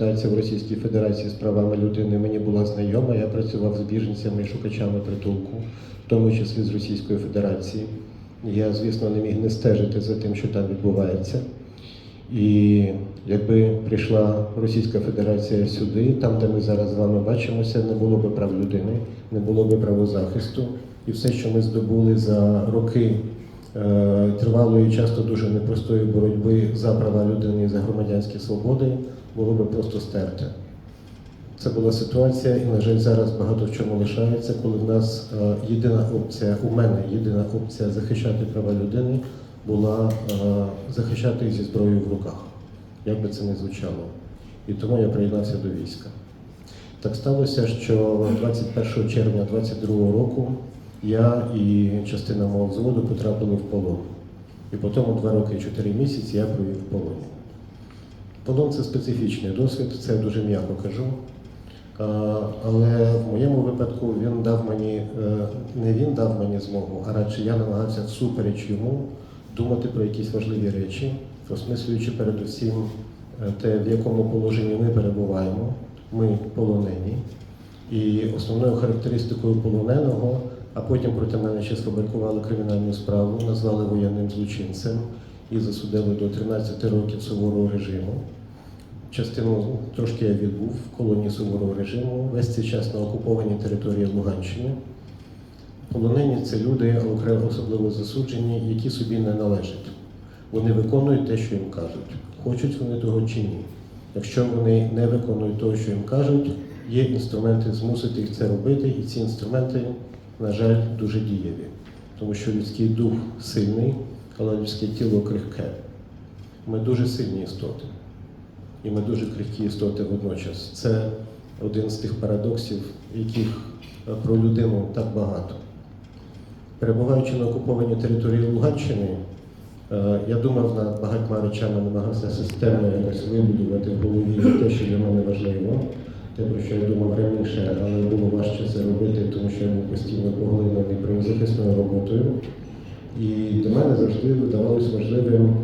ситуація в Російській Федерації з правами людини мені була знайома. Я працював з біженцями і шукачами притулку, в тому числі з Російської Федерації. Я, звісно, не міг не стежити за тим, що там відбувається. І якби прийшла Російська Федерація сюди, там, де ми зараз з вами бачимося, не було би прав людини, не було би правозахисту. І все, що ми здобули за роки е, тривалої, часто дуже непростої боротьби за права людини і за громадянські свободи, було би просто стерте. Це була ситуація, і, на жаль, зараз багато в чому лишається, коли в нас е, єдина опція, у мене єдина опція захищати права людини була е, захищати їх зі зброєю в руках, як би це не звучало. І тому я приєднався до війська. Так сталося, що 21 червня 22 року я і частина мого взводу потрапили в полон. І потім два роки і чотири місяці я провів в полоні. Полон це специфічний досвід, це дуже м'яко кажу. Але в моєму випадку він дав мені, е, не він дав мені змогу, а радше я намагався всупереч йому думати про якісь важливі речі, осмислюючи передусім е, те, в якому положенні ми перебуваємо, ми полонені. І основною характеристикою полоненого, а потім проти мене ще сфабрикували кримінальну справу, назвали воєнним злочинцем і засудили до 13 років суворого режиму. Частину трошки я відбув в колонії суворого режиму, весь цей час на окупованій території Луганщини. Полонені це люди, особливо засуджені, які собі не належать. Вони виконують те, що їм кажуть. Хочуть вони того чи ні. Якщо вони не виконують того, що їм кажуть, є інструменти змусити їх це робити, і ці інструменти, на жаль, дуже дієві. Тому що людський дух сильний, але людське тіло крихке. Ми дуже сильні істоти. І ми дуже крихкі істоти водночас. Це один з тих парадоксів, яких е, про людину так багато. Перебуваючи на окупованій території Луганщини, е, я думав над багатьма речами, намагався системно якось вибудувати в голові те, що для мене важливо, те, про що я думав раніше, але було важче це робити, тому що я був постійно поглинений правозахисною роботою. І для мене завжди видавалось важливим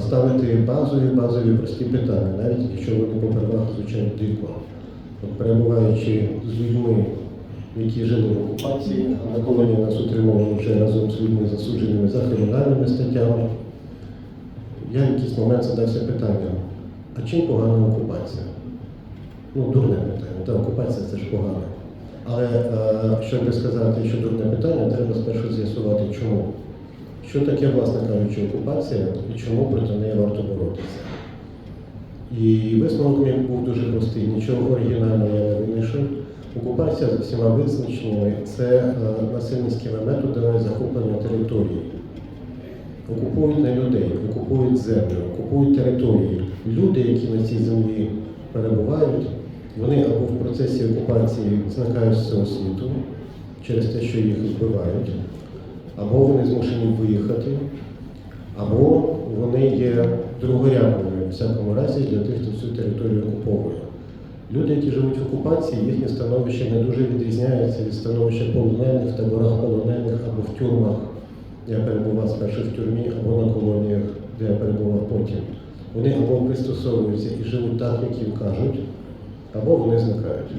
ставити базові, базові прості питання, навіть якщо вони по попервах звучать дико. От перебуваючи з людьми, які жили в окупації, на колонії нас утримували вже разом з людьми засудженими за кримінальними статтями, я в якийсь момент задався питанням, а чим погана окупація? Ну, дурне питання, та окупація це ж погано. Але е, щоб сказати, що дурне питання, треба спершу з'ясувати, чому. Що таке, власне кажучи, окупація і чому проти неї варто боротися? І висновок мій був дуже простий, нічого оригінального я не винайшов. Окупація за всіма визначеннями це е, насильницькими методами захоплення території. Окупують не людей, окупують землю, окупують території. Люди, які на цій землі перебувають, вони або в процесі окупації зникають з цього світу через те, що їх вбивають, або вони змушені виїхати, або вони є другорядними в всякому разі для тих, хто цю територію окуповує. Люди, які живуть в окупації, їхнє становище не дуже відрізняється від становища полонених в таборах полонених або в тюрмах. Я перебував спершу в тюрмі або на колоніях, де я перебував потім. Вони або пристосовуються і живуть так, як їм кажуть, або вони зникають.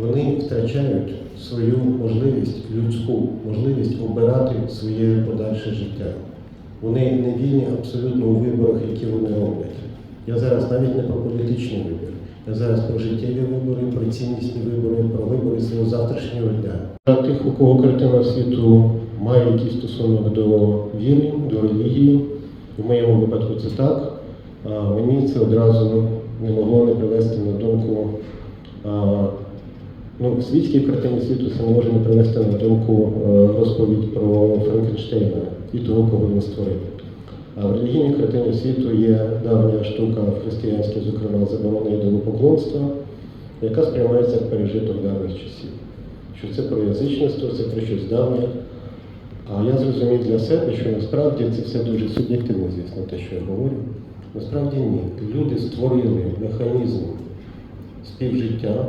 Вони втрачають свою можливість, людську можливість обирати своє подальше життя. Вони не вільні абсолютно у виборах, які вони роблять. Я зараз навіть не про політичний вибір. Я зараз про життєві вибори, про ціннісні вибори, про вибори свого завтрашнього дня. Для тих, у кого картина світу має якийсь стосунок до віри, до релігії, в моєму випадку це так. Мені це одразу не могло не привести на думку. Ну, в світській картині світу це не може не привести на думку е, розповідь про Франкенштейна і того, кого він створив. А в релігійній картині світу є давня штука в християнській, зокрема, заборона ідолопоклонства, яка сприймається як пережиток давніх часів. Що це про язичництво, це про щось давнє. А я зрозумів для себе, що насправді це все дуже суб'єктивно, звісно, те, що я говорю. Насправді ні. Люди створили механізм співжиття,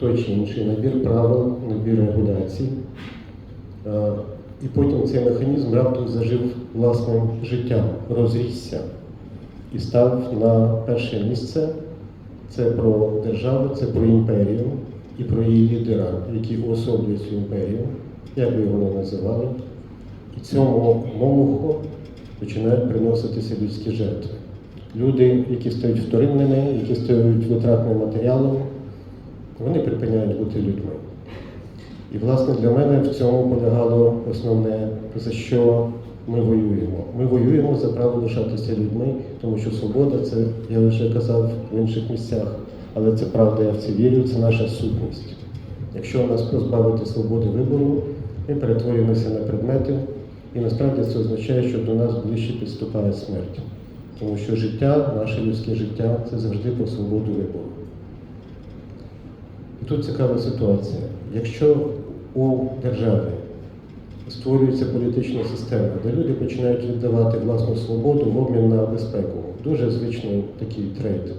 той чи інший набір правил, набір регуляцій. Е, І потім цей механізм раптом зажив власним життям, розрісся і став на перше місце Це про державу, це про імперію і про її лідера, які уособлюють цю імперію, як би його не називали. І цьому молоху починають приноситися людські жертви. Люди, які стають вторинними, які стають витратним матеріалом, вони припиняють бути людьми. І, власне, для мене в цьому полягало основне, за що ми воюємо. Ми воюємо за право лишатися людьми, тому що свобода це, я вже казав в інших місцях, але це правда, я в це вірю, це наша сутність. Якщо нас позбавити свободи вибору, ми перетворюємося на предмети, і насправді це означає, що до нас ближче підступає смерть. Тому що життя, наше людське життя це завжди про свободу вибору. І тут цікава ситуація. Якщо у державі створюється політична система, де люди починають віддавати власну свободу в обмін на безпеку, дуже звичний такий трейд,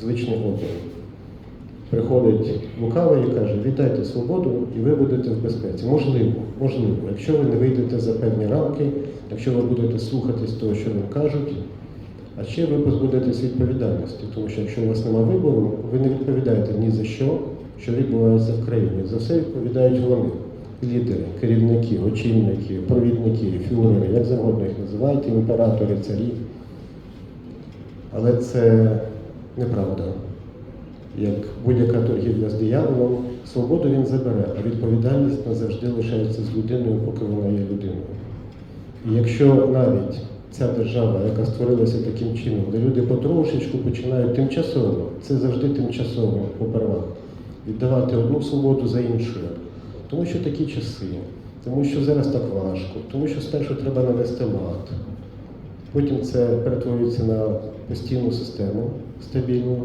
звичний обмін. Приходить лукавий і каже, віддайте свободу і ви будете в безпеці. Можливо, можливо, якщо ви не вийдете за певні рамки, якщо ви будете слухатись того, що вам кажуть, а ще ви позбудетесь відповідальності, тому що якщо у вас немає вибору, ви не відповідаєте ні за що, що відбувається в країні. За все відповідають вони. Лідери, керівники, очільники, провідники, фюрери, як завгодно їх називаєте, імператори, царі. Але це неправда. Як будь-яка торгівля з дияволом, свободу він забере, а відповідальність назавжди лишається з людиною, поки вона є людиною. І якщо навіть ця держава, яка створилася таким чином, де люди потрошечку починають тимчасово, це завжди тимчасово попервах, віддавати одну свободу за іншою. Тому що такі часи, тому що зараз так важко, тому що спершу треба навести лад. Потім це перетворюється на постійну систему стабільну.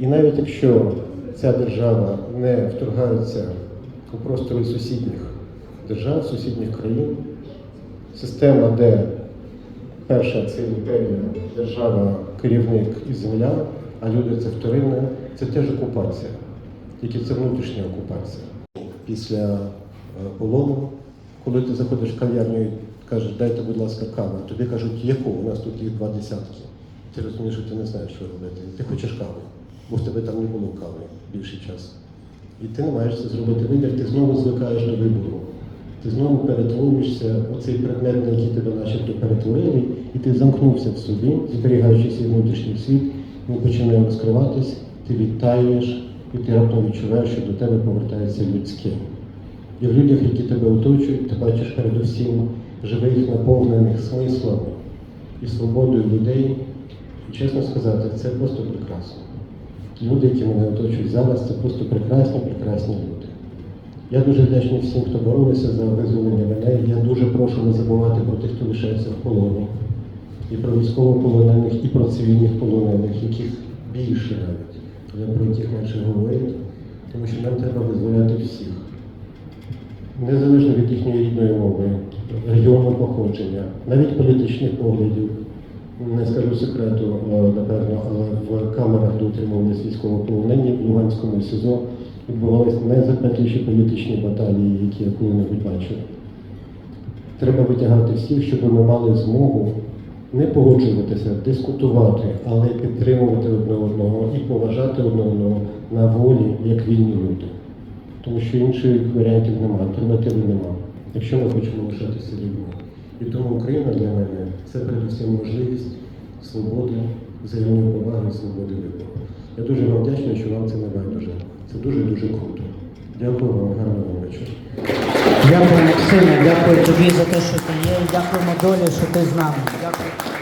І навіть якщо ця держава не вторгається у простори сусідніх держав, сусідніх країн, система, де перша це імперія, держава, керівник і земля, а люди це вторинне, це теж окупація. Тільки це внутрішня окупація. Після е, полону, коли ти заходиш в кав'ярню і кажеш, дайте, будь ласка, каву, тобі кажуть, яку? У нас тут їх два десятки. Ти розумієш, що ти не знаєш, що робити. Ти хочеш кави, бо в тебе там не було кави більший час. І ти не маєш це зробити вибір, ти знову звикаєш до вибору. Ти знову перетворюєшся у цей предмет, на який тебе начебто перетворили, і ти замкнувся в собі, зберігаючи свій внутрішній світ, він починає розкриватись, ти відтаюєш, і ти раптом відчуваєш, що до тебе повертається людське. І в людях, які тебе оточують, ти бачиш передусім живих, наповнених смислами і свободою людей. І чесно сказати, це просто прекрасно. Люди, які мене оточують зараз, це просто прекрасні, прекрасні люди. Я дуже вдячний всім, хто боровся за визволення мене. Я дуже прошу не забувати про тих, хто лишається в полоні, і про військовополонених, і про цивільних полонених, яких більше навіть, але про яких менше говорять, тому що нам треба визволяти всіх. Незалежно від їхньої рідної мови, регіону походження, навіть політичних поглядів, не скажу секрету, е, напевно, але в камерах, де утримувалися військовополонені в Луганському СІЗО відбувалися найзапекліші політичні баталії, які я коли-небудь бачив. Треба витягати всіх, щоб ми мали змогу не погоджуватися, дискутувати, але підтримувати одне одного і поважати одне одного на волі, як вільні люди. Тому що інших варіантів немає, альтернативи немає, якщо ми хочемо лишатися людьми. І тому Україна для мене це передусім можливість свободи, взаємної поваги, свободи вибору. Я дуже вам вдячний, що вам це не байдуже. Це дуже-дуже круто. Дякую вам, гарного вечора. Дякую, Максиме, дякую тобі за те, що ти є, дякуємо долі, що ти з нами. Дякую.